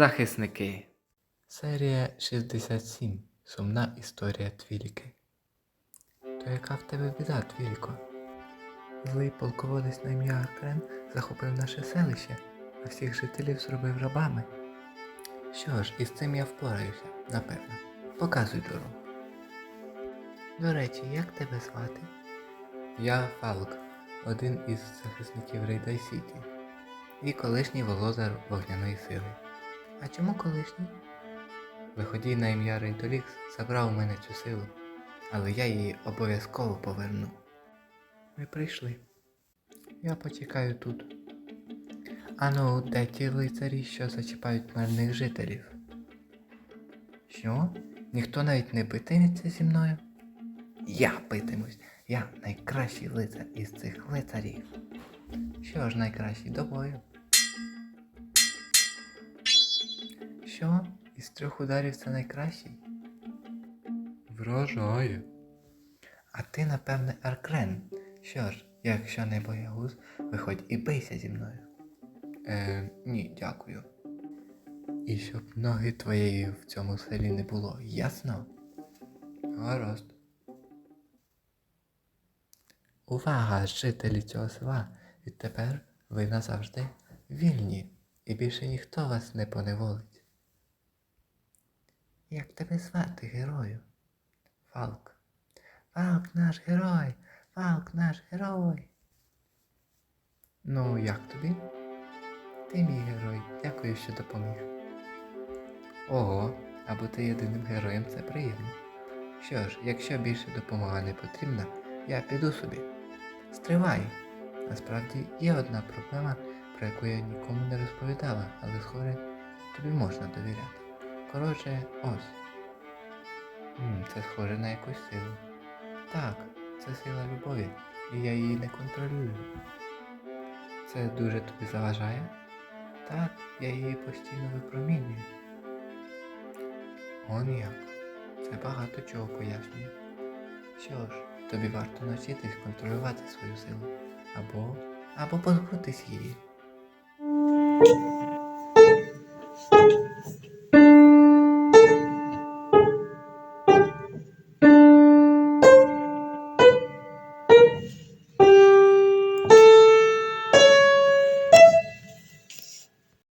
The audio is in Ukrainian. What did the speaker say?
Захисники. Серія 67. Сумна історія Твіліки. То яка в тебе біда, Твіліко? Злий полководець на ім'я Аркрен захопив наше селище, а всіх жителів зробив рабами. Що ж, із цим я впораюся, напевно. Показуй дорогу. До речі, як тебе звати? Я Фалк, один із захисників Рейдай Сіті і колишній володар вогняної сили. А чому колишній? Виходій на ім'я Рейдолікс забрав у мене цю силу, але я її обов'язково поверну. Ми прийшли. Я почекаю тут. Ану, де ті лицарі, що зачіпають мирних жителів? Що? Ніхто навіть не битиметься зі мною? Я битимусь. Я найкращий лицар із цих лицарів. Що ж найкращий до бою? Що? Із трьох ударів це найкращий? Вражає. А ти, напевне, Аркрен. Що ж, якщо не боягуз, виходь і бийся зі мною. Е, ні, дякую. І щоб ноги твоєї в цьому селі не було, ясно? Гаразд. Увага, жителі цього села! Відтепер ви назавжди вільні, і більше ніхто вас не поневолить. Як тебе звати, герою? Фалк. Фалк наш герой! Фалк наш герой. Ну, як тобі? Ти мій герой, дякую, що допоміг. Ого, а бути єдиним героєм це приємно. Що ж, якщо більше допомога не потрібна, я піду собі. Стривай! Насправді є одна проблема, про яку я нікому не розповідала, але схоже, тобі можна довіряти. Коротше, ось. Це схоже на якусь силу. Так, це сила любові, і я її не контролюю. Це дуже тобі заважає? Так, я її постійно випромінюю. Он як. Це багато чого пояснює. Що ж, тобі варто навчитись контролювати свою силу. Або. або позбутись її.